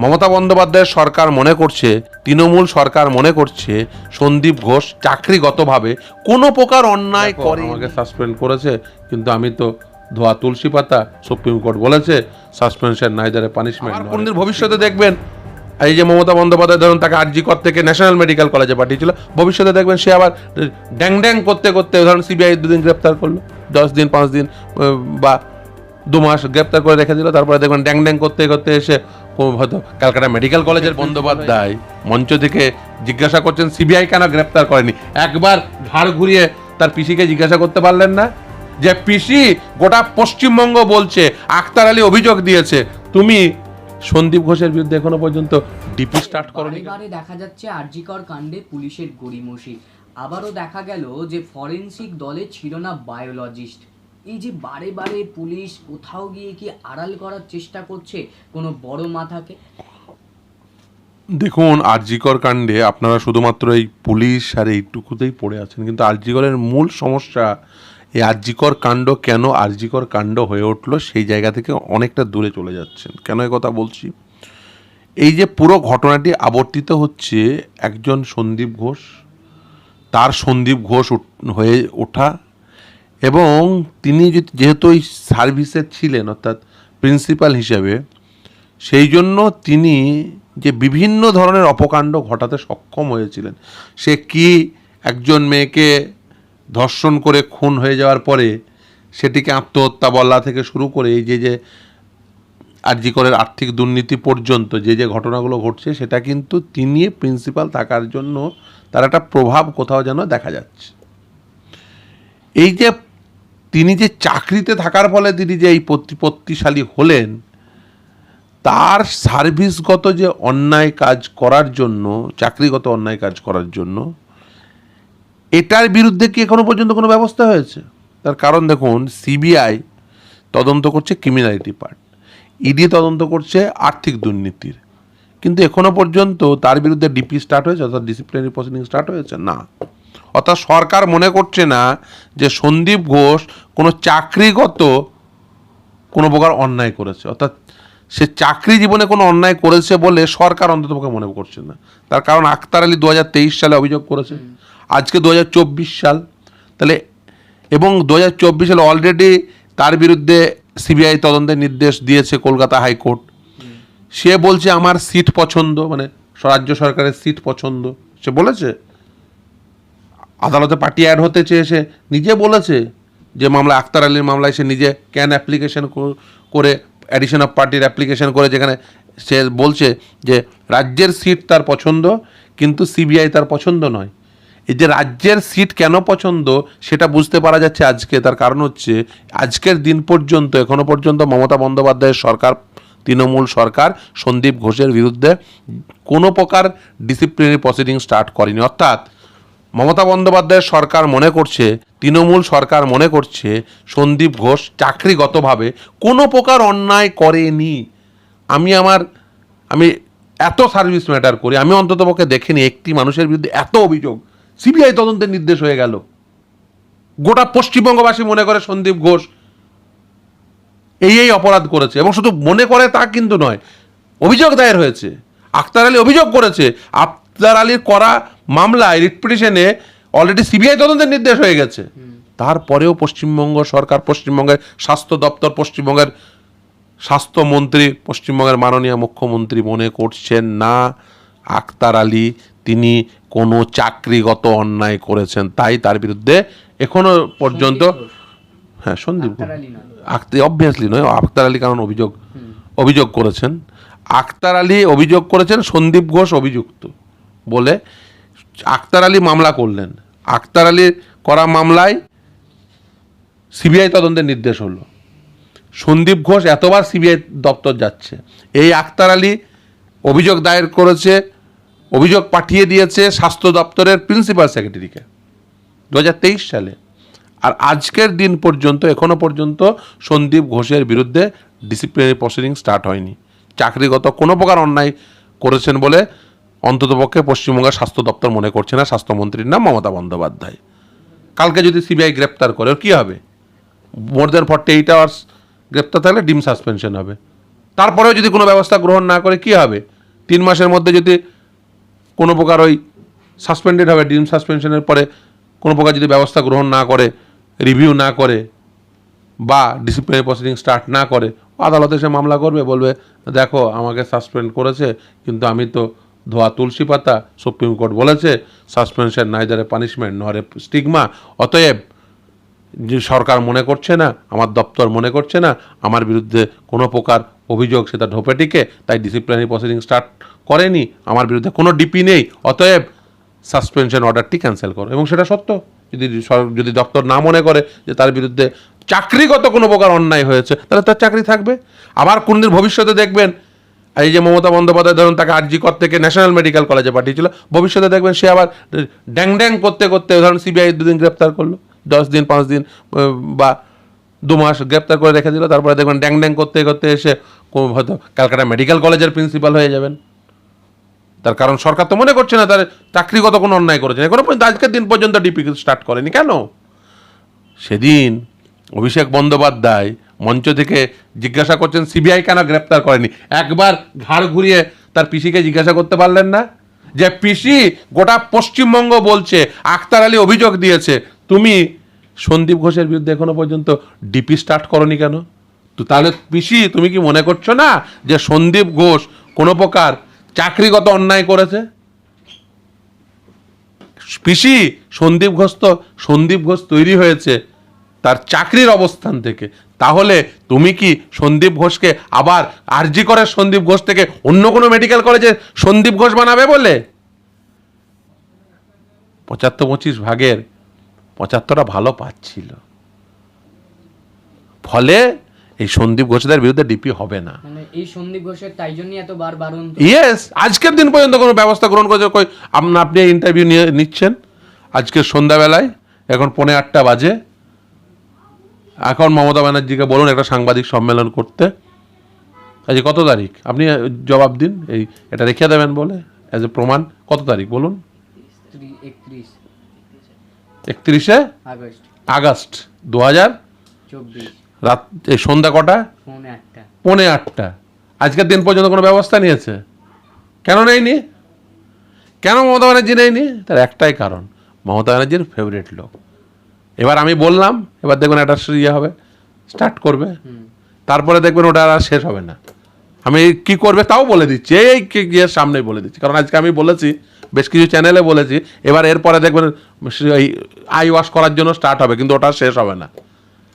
মমতা বন্দ্যোপাধ্যায়ের সরকার মনে করছে তৃণমূল সরকার মনে করছে সন্দীপ ঘোষ চাকরিগতভাবে কোনো প্রকার অন্যায় করে আমাকে সাসপেন্ড করেছে কিন্তু আমি তো ধোয়া তুলসী পাতা সুপ্রিম কোর্ট বলেছে সাসপেনশন নাইদারে পানিশমেন্ট কোনদিন ভবিষ্যতে দেখবেন এই যে মমতা বন্দ্যোপাধ্যায় ধরুন তাকে আরজি কর থেকে ন্যাশনাল মেডিকেল কলেজে পাঠিয়েছিল ভবিষ্যতে দেখবেন সে আবার ড্যাং ড্যাং করতে করতে ধরুন সিবিআই দুদিন গ্রেপ্তার করল দশ দিন পাঁচ দিন বা দু মাস গ্রেপ্তার করে রেখে দিল তারপরে দেখবেন ড্যাং ড্যাং করতে করতে এসে হয়তো ক্যালকাটা মেডিকেল কলেজের বন্দ্যোপাধ্যায় মঞ্চ থেকে জিজ্ঞাসা করছেন, সিবিআই কেন গ্রেপ্তার করেনি? একবার ঘাড় ঘুরিয়ে তার পিসিকে জিজ্ঞাসা করতে পারলেন না। যে পিসি গোটা পশ্চিমবঙ্গ বলছে আক্তার আলী অভিযোগ দিয়েছে। তুমি সন্দীপ ঘোষের বিরুদ্ধে এখনও পর্যন্ত ডিপি স্টার্ট করনি দেখা যাচ্ছে আরজিকর কাণ্ডে পুলিশের গড়িমসি। আবারও দেখা গেল যে ফরেন্সিক দলে ছিল না বায়োলজিস্ট। এই যে বারে বারে পুলিশ কোথাও গিয়ে কি আড়াল করার চেষ্টা করছে কোনো বড় মাথাকে? দেখুন, আরজিকর কাণ্ডে আপনারা শুধুমাত্র এই পুলিশ আর এইটুকুতেই পড়ে আছেন, কিন্তু আরজিকরের মূল সমস্যা, এই আরজিকর কাণ্ড কেন আরজিকর কাণ্ড হয়ে উঠল সেই জায়গা থেকে অনেকটা দূরে চলে যাচ্ছেন। কেন এই কথা বলছি? এই যে পুরো ঘটনাটি আবর্তিত হচ্ছে একজন সন্দীপ ঘোষ, তার সন্দীপ ঘোষ হয়ে ওঠা এবং তিনি যেহেতু ওই সার্ভিসে ছিলেন, অর্থাৎ প্রিন্সিপাল হিসেবে, সেই জন্য তিনি যে বিভিন্ন ধরনের অপকাণ্ড ঘটাতে সক্ষম হয়েছিলেন। সে কি একজন মেয়েকে ধর্ষণ করে খুন হয়ে যাওয়ার পরে সেটিকে আত্মহত্যা বলা থেকে শুরু করে এই যে যে আরজিকরের আর্থিক দুর্নীতি পর্যন্ত যে যে ঘটনাগুলো ঘটছে, সেটা কিন্তু তিনি প্রিন্সিপাল থাকার জন্য তার একটা প্রভাব কোথাও যেন দেখা যাচ্ছে। এই যে তিনি যে চাকরিতে থাকার ফলে তিনি যে এই প্রতিপত্তিশালী হলেন, তার সার্ভিসগত যে অন্যায় কাজ করার জন্য, চাকরিগত অন্যায় কাজ করার জন্য, এটার বিরুদ্ধে কি এখনও পর্যন্ত কোনো ব্যবস্থা হয়েছে? তার কারণ দেখুন, সিবিআই তদন্ত করছে ক্রিমিনালিটি পার্ট ইডি তদন্ত করছে আর্থিক দুর্নীতির। কিন্তু এখনও পর্যন্ত তার বিরুদ্ধে ডিপি স্টার্ট হয়েছে, অর্থাৎ ডিসিপ্লিনারি প্রসিডিং স্টার্ট হয়েছে, না। অর্থাৎ সরকার মনে করছে না যে সন্দীপ ঘোষ কোনো চাকরিগত কোনো প্রকার অন্যায় করেছে। অর্থাৎ সে চাকরি জীবনে কোনো অন্যায় করেছে বলে সরকার অন্ততপক্ষে মনে করছে না। তার কারণ আক্তার আলী দু হাজার তেইশ সালে অভিযোগ করেছে। আজকে দুহাজার চব্বিশ সাল। তাহলে এবং দু হাজার চব্বিশ সালে অলরেডি তার বিরুদ্ধে সিবিআই তদন্তের নির্দেশ দিয়েছে কলকাতা হাইকোর্ট। সে বলছে আমার সিট পছন্দ মানে রাজ্য সরকারের সিট পছন্দ। সে বলেছে আদালতে পার্টি অ্যাড হতে চেয়ে সে নিজে বলেছে যে মামলা আক্তার আলীর মামলায় সে নিজে ক্যান অ্যাপ্লিকেশন করে অ্যাডিশন অফ পার্টির অ্যাপ্লিকেশন করে যেখানে সে বলছে যে রাজ্যের সিট তার পছন্দ, কিন্তু সিবিআই তার পছন্দ নয়। এই যে রাজ্যের সিট কেন পছন্দ, সেটা বুঝতে পারা যাচ্ছে আজকে। তার কারণ হচ্ছে আজকের দিন পর্যন্ত, এখনও পর্যন্ত মমতা বন্দ্যোপাধ্যায়ের সরকার, তৃণমূল সরকার, সন্দীপ ঘোষের বিরুদ্ধে কোনো প্রকার ডিসিপ্লিনারি প্রসিডিং স্টার্ট করেনি। অর্থাৎ মমতা বন্দ্যোপাধ্যায়ের সরকার মনে করছে, তৃণমূল সরকার মনে করছে, সন্দীপ ঘোষ চাকরিগতভাবে কোনো প্রকার অন্যায় করেনি। আমি আমার, আমি এত সার্ভিস ম্যাটার করি, আমি অন্ততপক্ষে দেখিনি একটি মানুষের বিরুদ্ধে এত অভিযোগ। সিবিআই তদন্তের নির্দেশ হয়ে গেল। গোটা পশ্চিমবঙ্গবাসী মনে করে সন্দীপ ঘোষ এই এই অপরাধ করেছে এবং শুধু মনে করে তা কিন্তু নয়, অভিযোগ দায়ের হয়েছে। আক্তার আলী অভিযোগ করেছে, আক্তার আলীর করা মামলায় রিট পিটিশনে অলরেডি সিবিআই তদন্তের নির্দেশ হয়ে গেছে। তারপরেও পশ্চিমবঙ্গ সরকার পশ্চিমবঙ্গের স্বাস্থ্য দপ্তর পশ্চিমবঙ্গের স্বাস্থ্যমন্ত্রী পশ্চিমবঙ্গের মাননীয় মুখ্যমন্ত্রী মনে করছেন না। আক্তার আলী তিনি কোনো চাকরিগত অন্যায় করেছেন তাই তার বিরুদ্ধে এখনও পর্যন্ত হ্যাঁ সন্দীপ অবভিয়াসলি নয়। আক্তার আলী কারণ অভিযোগ অভিযোগ করেছেন। আক্তার আলী অভিযোগ করেছেন সন্দীপ ঘোষ অভিযুক্ত বলে আক্তার আলী মামলা করলেন। আক্তার আলীর করা মামলায় সিবিআই তদন্তের নির্দেশ হলো। সন্দীপ ঘোষ এতবার সিবিআই দপ্তর যাচ্ছে। এই আক্তার আলী অভিযোগ দায়ের করেছে, অভিযোগ পাঠিয়ে দিয়েছে স্বাস্থ্য দপ্তরের প্রিন্সিপাল সেক্রেটারিকে দু হাজার তেইশ সালে। আর আজকের দিন পর্যন্ত, এখনও পর্যন্ত সন্দীপ ঘোষের বিরুদ্ধে ডিসিপ্লিনারি প্রসিডিং স্টার্ট হয়নি। চাকরিগত কোনো প্রকার অন্যায় করেছেন বলে অন্ততপক্ষে পশ্চিমবঙ্গের স্বাস্থ্য দপ্তর মনে করছে না স্বাস্থ্যমন্ত্রীর নাম মমতা বন্দ্যোপাধ্যায়। কালকে যদি সিবিআই গ্রেপ্তার করে, ওর কী হবে? More than forty eight hours গ্রেপ্তার থাকলে ডিম সাসপেনশন হবে। তারপরেও যদি কোনো ব্যবস্থা গ্রহণ না করে, কী হবে? তিন মাসের মধ্যে যদি কোনো প্রকার ওই সাসপেন্ডেড হবে, ডিম সাসপেনশনের পরে কোনো প্রকার যদি ব্যবস্থা গ্রহণ না করে রিভিউ না করে, বা ডিসিপ্লিনারি প্রসিডিং স্টার্ট না করে, আদালতে সে মামলা করবে, বলবে, দেখো, আমাকে সাসপেন্ড করেছে, কিন্তু আমি তো ধোয়া তুলসী পাতা সুপ্রিম কোর্ট বলেছে suspension neither punishment nor stigma অতএব সরকার মনে করছে না, আমার দপ্তর মনে করছে না, আমার বিরুদ্ধে কোনো প্রকার অভিযোগ সেটা ঢোপে টিকে, তাই ডিসিপ্লিনারি প্রসিডিং স্টার্ট করেনি, আমার বিরুদ্ধে কোনো ডিপি নেই। অতএব সাসপেনশন অর্ডারটি ক্যান্সেল করো। এবং সেটা সত্য, যদি যদি দপ্তর না মনে করে যে তার বিরুদ্ধে চাকরিগত কোনো প্রকার অন্যায় হয়েছে, তাহলে তার চাকরি থাকবে। আবার কোনদিন ভবিষ্যতে দেখবেন এই যে মমতা বন্দ্যোপাধ্যায়, ধরুন তাকে আরজি কর থেকে ন্যাশনাল মেডিকেল কলেজে পাঠিয়েছিল, ভবিষ্যতে দেখবেন সে আবার ড্যাং ড্যাং করতে করতে, ধরুন সিবিআই দুদিন গ্রেপ্তার করল, দশ দিন, পাঁচ দিন বা দু মাস গ্রেপ্তার করে রেখে দিল, তারপরে দেখবেন ড্যাং ড্যাং করতে করতে এসে হয়তো ক্যালকাটা মেডিকেল কলেজের প্রিন্সিপাল হয়ে যাবেন। তার কারণ সরকার তো মনে করছে না, তার চাকরিগত কোনো অন্যায় করেছে এখনও পর্যন্ত আজকের দিন পর্যন্ত ডিপি স্টার্ট করেনি। কেন? সেদিন অভিষেক বন্দ্যোপাধ্যায় মঞ্চ থেকে জিজ্ঞাসা করছেন, সিবিআই কেন গ্রেপ্তার করেনি? একবার ঘাড় ঘুরিয়ে তার পিসিকে জিজ্ঞাসা করতে পারলেন না? যে পিসি গোটা পশ্চিমবঙ্গ বলছে আক্তার আলী অভিযোগ দিয়েছে। তুমি সন্দীপ ঘোষের বিরুদ্ধে এখনও পর্যন্ত ডিপি স্টার্ট করনি কেন? তো তাহলে পিসি, তুমি কি মনে করছ না যে সন্দীপ ঘোষ কোনো প্রকার চাকরিগত অন্যায় করেছে? পিসি, সন্দীপ ঘোষ তো, সন্দীপ ঘোষ তৈরি হয়েছে তার চাকরির অবস্থান থেকে। তাহলে তুমি কি সন্দীপ ঘোষকে আবার আরজি করার সন্দীপ ঘোষ থেকে অন্য কোনো মেডিকেল কলেজে সন্দীপ ঘোষ বানাবে বলে? পঁচাত্তর পঁচিশ ভাগের পঁচাত্তরটা ভালো পাচ্ছিল। ফলে এই সন্দীপ ঘোষদের বিরুদ্ধে ডিপি হবে না। মানে এই সন্দীপ ঘোষের তাই জন্যই এত বার বারণ ইয়েস আজকের দিন পর্যন্ত কোনো ব্যবস্থা গ্রহণ করেছে আপনি আপনি ইন্টারভিউ নিয়ে নিচ্ছেন? আজকে সন্ধ্যাবেলায় এখন পৌনে আটটা বাজে। এখন মমতা ব্যানার্জিকে বলুন একটা সাংবাদিক সম্মেলন করতে। আজকে কত তারিখ? আপনি জবাব দিন এই এটা রেখে দেবেন বলে অ্যাজ এ প্রমাণ। কত তারিখ বলুন? একত্রিশে? আগস্ট। দু হাজার চব্বিশ। রাত এই সন্ধ্যা কটা? পৌনে আটটা। আজকের দিন পর্যন্ত কোনো ব্যবস্থা নিয়েছে? কেন নেয়নি? কেন মমতা ব্যানার্জি নেয়নি? তার একটাই কারণ মমতা ব্যানার্জির ফেভারিট লোক। এবার আমি বললাম এবার দেখবেন একটা ইয়ে হবে স্টার্ট করবে। তারপরে দেখবেন ওটা আর শেষ হবে না। আমি কি করবে তাও বলে দিচ্ছি এই কি- গিয়ে সামনেই বলে দিচ্ছি। কারণ আজকে আমি বলেছি বেশ কিছু চ্যানেলে বলেছি এবার এরপরে দেখবেন এই আই ওয়াশ করার জন্য স্টার্ট হবে কিন্তু ওটা শেষ হবে না।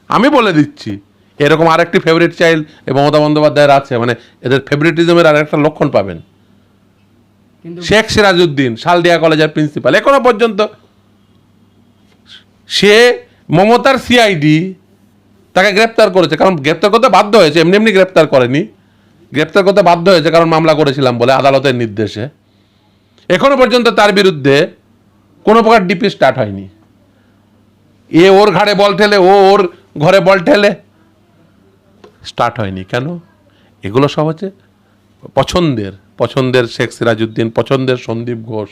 আমি বলে দিচ্ছি এরকম আরেকটি ফেভারিট চাইল্ড এবং মমতা বন্দ্যোপাধ্যায়ের আছে মানে এদের ফেভারিটিজমের আর একটা লক্ষণ পাবেন। শেখ সিরাজউদ্দিন শালদিয়া কলেজের প্রিন্সিপাল এখনও পর্যন্ত সে মমতার সিআইডি তাকে গ্রেপ্তার করেছে। কারণ গ্রেপ্তার করতে বাধ্য হয়েছে, এমনি এমনি গ্রেপ্তার করেনি। গ্রেপ্তার করতে বাধ্য হয়েছে কারণ মামলা করেছিলাম বলে আদালতের নির্দেশে। এখনও পর্যন্ত তার বিরুদ্ধে কোনো প্রকার ডিপি স্টার্ট হয়নি। এ ওর ঘাড়ে বল ঠেলে, ও ওর ঘরে বল ঠেলে স্টার্ট হয়নি কেন? এগুলো সব হচ্ছে পছন্দের পছন্দের শেখ সিরাজউদ্দিন, পছন্দের সন্দীপ ঘোষ।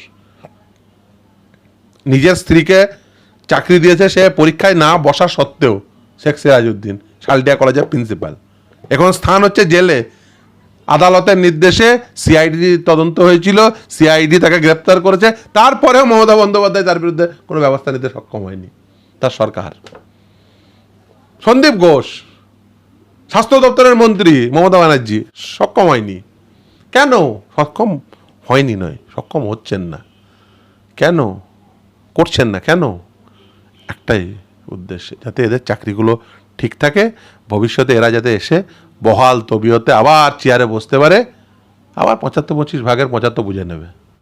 নিজের স্ত্রীকে চাকরি দিয়েছে সে পরীক্ষায় না বসা সত্ত্বেও, শেখ সিরাজউদ্দিন শালডিয়া কলেজের প্রিন্সিপাল। এখন স্থান হচ্ছে জেলে। আদালতের নির্দেশে সিআইডি তদন্ত হয়েছিল, সিআইডি তাকে গ্রেপ্তার করেছে। তারপরেও মমতা বন্দ্যোপাধ্যায় তার বিরুদ্ধে কোনো ব্যবস্থা নিতে সক্ষম হয়নি, তার সরকার। সন্দীপ ঘোষ, স্বাস্থ্য দপ্তরের মন্ত্রী মমতা ব্যানার্জি সক্ষম হয়নি। কেন? সক্ষম হয়নি নয়, সক্ষম হচ্ছেন না। কেন? করছেন না, কেন? একটাই উদ্দেশ্য, যাতে এদের চাকরিগুলো ঠিক থাকে, ভবিষ্যতে এরা যাতে এসে বহাল তবিয়তে আবার চেয়ারে বসতে পারে, আবার পঁচাত্তর পঁচিশ ভাগের পঁচাত্তর বুঝে নেবে।